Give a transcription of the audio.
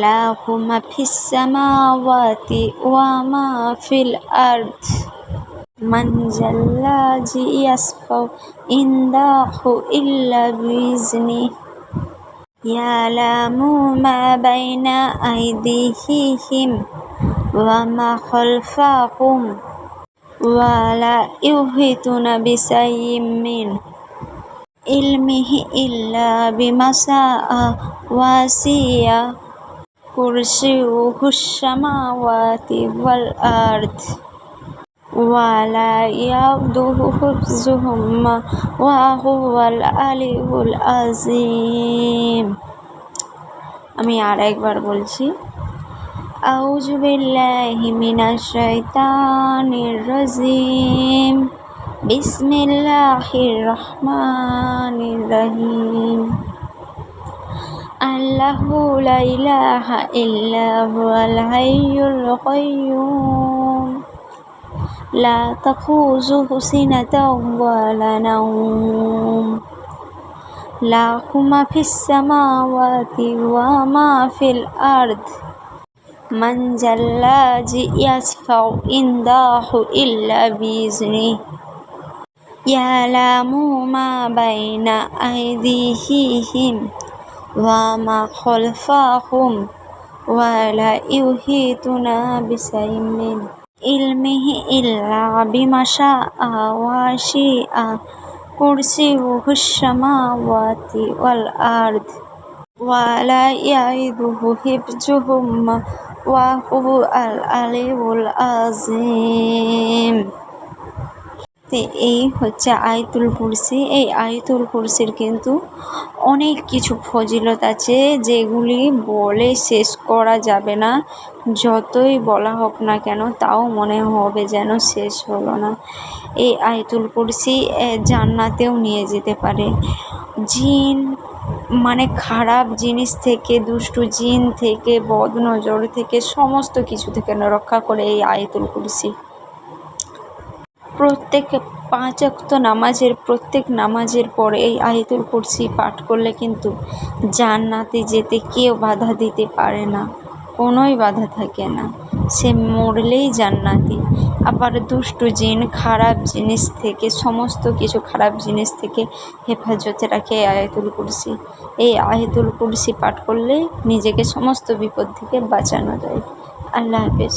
له ما في السماوات وما في الأرض. من ذا الذي يشفع عنده إلا بإذنه. يعلم ما بين أيديهم وما خلفهم. ولا يحيطون بشيء من علمه إلا بما شاء كرسيه السماوات والأرض ولا يؤوده حفظهما وهو العلي العظيم আমি আর একবার বলছি أعوذ بالله من الشيطان الرجيم بسم الله الرحمن الرحيم الله لا إله إلا هو الحي القيوم. لا تأخذه سنة ولا نوم. له ما في السماوات وما في الأرض. من ذا الذي يشفع عنده إلا بإذنه. يعلم ما بين أيديهم. وما خلفهم ولا يحيطون بشيء من علمه إلا بما شاء وشيء. كرسيه السماوات والأرض ولا يعيده حفظهما وهو العلي العظيم. আজিম এই হচ্ছে আয়তুল কুরসি। এই আয়তুল কুরসির কিন্তু অনেক কিছু ফজিলত আছে যেগুলি বলে শেষ করা যাবে না। যতই বলা হোক না কেন, তাও মনে হবে যেন শেষ হলো না। এই আয়তুল কুরসি জান্নাতেও নিয়ে যেতে পারে। জিন মানে খারাপ জিনিস থেকে, দুষ্টু জিন থেকে, বদনজর থেকে, সমস্ত কিছু থেকে রক্ষা করে এই আয়তুল কুরসি। প্রত্যেক পাঁচ অক্ত নামাজের, প্রত্যেক নামাজের পরে এই আয়তুল কুরসি পাঠ করলে কিন্তু জান্নাতে যেতে কেউ বাধা দিতে পারে না, কোনোই বাধা থাকে না। সে মরলেই জান্নাতি। আবার দুষ্টু জিন, খারাপ জিনিস থেকে, সমস্ত কিছু খারাপ জিনিস থেকে হেফাজতে রাখে এই আয়াতুল কুরসি। এই আয়াতুল কুরসি পাঠ করলে নিজেকে সমস্ত বিপদ থেকে বাঁচানো যায়। আল্লাহ হাফেজ।